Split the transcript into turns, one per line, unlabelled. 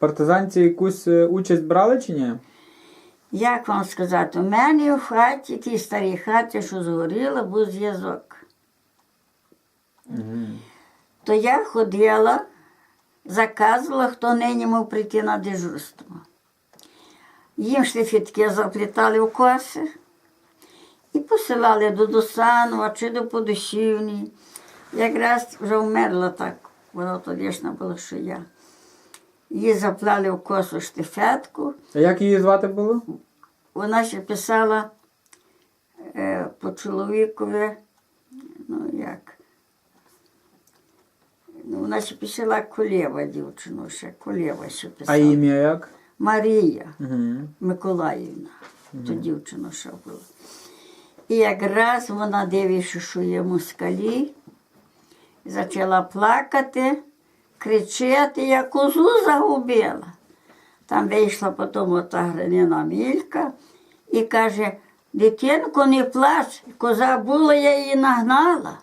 партизанці якусь е, участь брали чи ні?
Як вам сказати, у мене в хаті, тій старій хаті, що згоріла, був зв'язок. То я ходила, заказувала, хто нині мав прийти на дежурство. Їм шліфітки заплітали в коси і посилали до Досанова чи до Подушівні. Якраз вже вмерла так, вона тодішна була, що я. Її заплали в косу штифетку.
А як її звати було?
Вона ще писала е, по чоловікові, ну як. Ну, вона ще писала Колєва дівчину, ще Колєва ще писала.
А ім'я як?
Марія
Угу.
Миколаївна, то дівчина ще була. І якраз вона дивиться, що є москалі, почала плакати, кричати, я козу загубила. Там вийшла потім ота гранина мілька і каже, дитинко, не плач, коза була, я її нагнала.